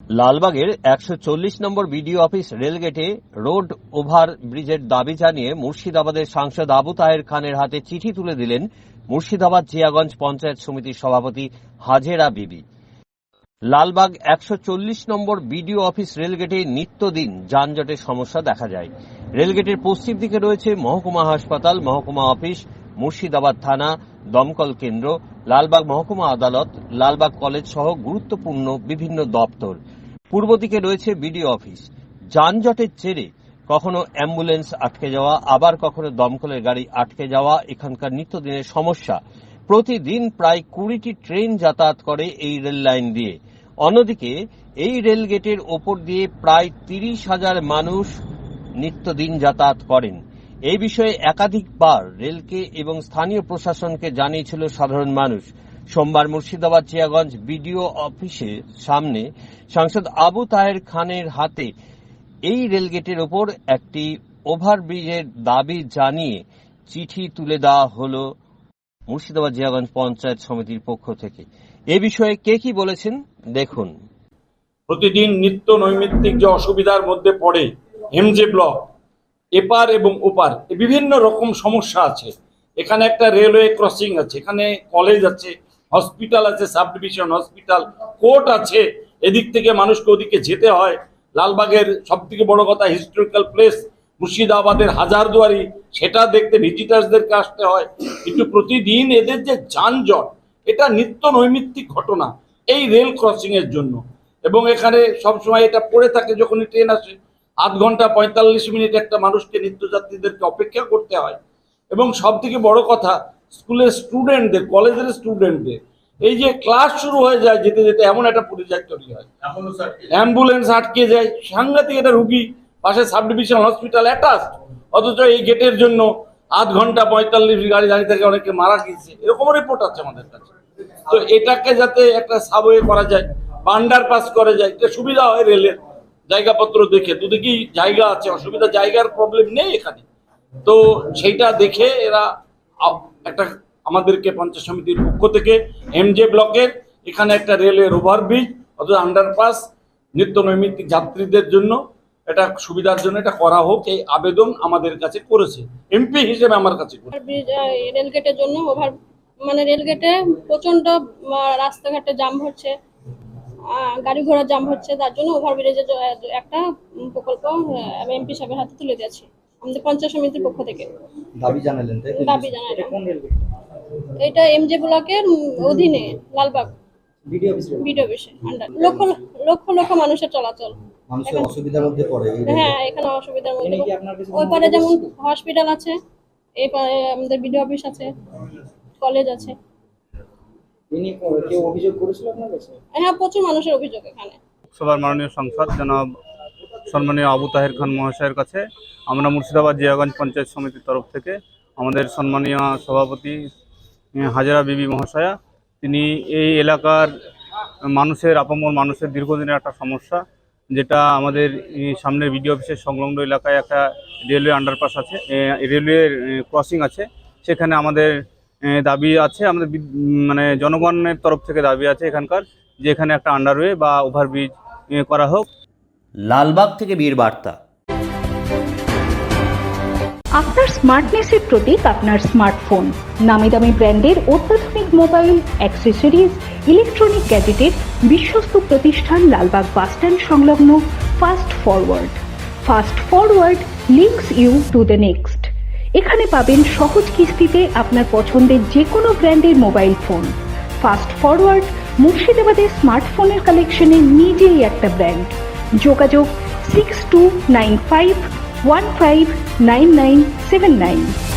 লালবাগের একশো চল্লিশ নম্বর বিডিও অফিস রেলগেটে রোড ওভার ব্রিজের দাবি জানিয়ে মুর্শিদাবাদের সাংসদ আবু তাহের খানের হাতে চিঠি তুলে দিলেন মুর্শিদাবাদ জিয়াগঞ্জ পঞ্চায়েত সমিতির সভাপতি হাজেরা বিবি। লালবাগ একশো চল্লিশ নম্বর বিডিও অফিস রেলগেটে নিত্যদিন যানজটের সমস্যা দেখা যায়। রেলগেটের পশ্চিম দিকে রয়েছে মহকুমা হাসপাতাল, মহকুমা অফিস, মুর্শিদাবাদ থানা, দমকল কেন্দ্র লালবাগ মহকুমা আদালত, লালবাগ কলেজ সহ গুরুত্বপূর্ণ বিভিন্ন দপ্তর। পূর্ব দিকে রয়েছে বিডিও অফিস। যানজটের জেরে কখনো অ্যাম্বুলেন্স আটকে যাওয়া, আবার কখনো দমকলের গাড়ি আটকে যাওয়া এখানকার নিত্যদিনের সমস্যা। প্রতিদিন প্রায় কুড়িটি ট্রেন যাতায়াত করে এই রেল লাইন দিয়ে। অন্যদিকে এই রেল গেটের ওপর দিয়ে প্রায় তিরিশ হাজার মানুষ নিত্যদিন যাতায়াত করেন। এই বিষয়ে একাধিকবার রেলকে এবং স্থানীয় প্রশাসনকে জানিয়েছিল সাধারণ মানুষ। সোমবার মুর্শিদাবাদ চিয়াগঞ্জ বিডিও অফিসের সামনে সাংসদ আবু তাহের খানের হাতে এই রেলগেটের ওপর একটি ওভারব্রিজের দাবি জানিয়ে চিঠি তুলে দেওয়া হল মুর্শিদাবাদ জিয়াগঞ্জ পঞ্চায়েত সমিতির পক্ষ থেকে। এ বিষয়ে কে কি বলেছেন দেখুন। প্রতিদিন নিত্য নৈমিত্তিক যে অসুবিধার মধ্যে পড়ে, এমজে ব্লক এপার এবং ওপার বিভিন্ন রকম সমস্যা আছে। এখানে একটা রেলওয়ে ক্রসিং আছে, এখানে কলেজ আছে হসপিটাল আছে সাব ডিভিশন হসপিটাল কোর্ট আছে। এদিক থেকে মানুষকে ওদিকে যেতে হয়। লালবাগের সব থেকে বড় কথা হিস্টোরিক্যাল প্লেস মুর্শিদাবাদের হাজারদুয়ারি, সেটা দেখতে ভিজিটার্সদেরকে আসতে হয়। কিন্তু প্রতিদিন এদের যে যানজট, এটা নিত্য নৈমিত্তিক ঘটনা এই রেল ক্রসিং এর জন্য। এবং এখানে সবসময় এটা পড়ে থাকে যখনই ট্রেন আসে। আধ ঘণ্টা পঁয়তাল্লিশ মিনিট একটা মানুষকে নিত্যযাত্রীদেরকে অপেক্ষা করতে হয়। এবং সব থেকে বড় কথা স্কুলের স্টুডেন্টদের কলেজের স্টুডেন্টদের এই যে ক্লাস শুরু হয়ে যায় যেতে যেতে এমন একটা পরিচয় তৈরি হয়। অ্যাম্বুলেন্স আটকে যায় সাংঘাতিক একটা রুগী পাশে সাব ডিভিশন হসপিটাল অ্যাটাচড অথচ এই গেটের জন্য আধ ঘণ্টা পঁয়তাল্লিশ গাড়ি দাঁড়িয়ে থেকে অনেকে মারা গিয়েছে। এরকম রিপোর্ট আছে আমাদের কাছে। তো এটাকে যাতে একটা সাবওয়ে করা যায় বা আন্ডার পাস করা যায় এটা সুবিধা হয় রেলের। জায়গাপত্র দেখে দুদিকেই জায়গা আছে, অসুবিধা, জায়গার প্রবলেম নেই এখানে। তো সেইটা দেখে এরা একটা আমাদেরকে পঞ্চায়েত সমিতির পক্ষ থেকে এমজে ব্লকের এখানে একটা রেলের ওভারব্রিজ অথবা আন্ডারপাস নিত্য নৈমিত্তিক যাত্রীদের জন্য এটা সুবিধার জন্য এটা করা হোক, এই আবেদন আমাদের কাছে করেছে। এমপি হিসেবে আমার কাছে রেলগেটের জন্য ওভার মানে রেলগেটে প্রচণ্ড রাস্তাঘাটে জাম হচ্ছে। গাড়ি ঘোড়া জাম হচ্ছে তার জন্য ওভারব্রিজের একটা প্রকল্প এমপি সাহেবের হাতে তুলে দিয়েছি আমাদের পঞ্চায়েত সমিতির পক্ষ থেকে। দাবি জানালেন তাই দাবি জানালাম। এটা এমজে ব্লকের অধীনে লালবাগ। BDO office rail. অফিসে আন্ডার লক্ষ লক্ষ লক্ষ মানুষের চলাচল। মানুষের অসুবিধার মধ্যে পড়ে হ্যাঁ এখানে অসুবিধার মধ্যে এখানে কি আপনার কাছে ওই পারে যেমন হসপিটাল আছে এই পারে আমাদের বিডিও অফিস আছে কলেজ আছে। ইনি কেউ অভিযোগ করেছিল আপনার কাছে? হ্যাঁ প্রচুর মানুষের অভিযোগ এখানে। লোকসভার মাননীয় সংসদ জনাব সম্মানীয় আবু তাহের খান মহাশয়ের কাছে আমরা মুর্শিদাবাদ জিয়াগঞ্জ পঞ্চায়েত সমিতির তরফ থেকে আমাদের সম্মানীয় সভাপতি হাজরা বিবি মহাশয়া তিনি এই এলাকার মানুষের আপামর মানুষের দীর্ঘদিনের একটা সমস্যা যেটা আমাদের সামনের বিডিও অফিসের সংলগ্ন এলাকায় একটা রেলওয়ে আন্ডারপাস আছে এ, রেলওয়ে ক্রসিং আছে সেখানে আমাদের দাবি আছে আমাদের মানে জনগণের তরফ থেকে দাবি আছে এখানকার যে এখানে একটা আন্ডারওয়ে বা ওভারব্রিজ করা হোক। লালবাগ থেকে বীর বার্তা। আপনার স্মার্টনেসের প্রতীক আপনার স্মার্টফোন নামি দামি ব্র্যান্ডের অত্যাধুনিক মোবাইল অ্যাক্সেসরিজ ইলেকট্রনিক গ্যাজেটের বিশ্বস্ত প্রতিষ্ঠান লালবাগ বাসস্ট্যান্ড সংলগ্ন fast forward fast forward links you to the next এখানে পাবেন সহজ কিস্তিতে আপনার পছন্দের যে কোনো ব্র্যান্ডের মোবাইল ফোন। ফাস্ট ফরওয়ার্ড, মুর্শিদাবাদের স্মার্টফোনের কালেকশনে নিজেই একটা ব্র্যান্ড। যোগাযোগ six two nine five one five nine nine seven nine.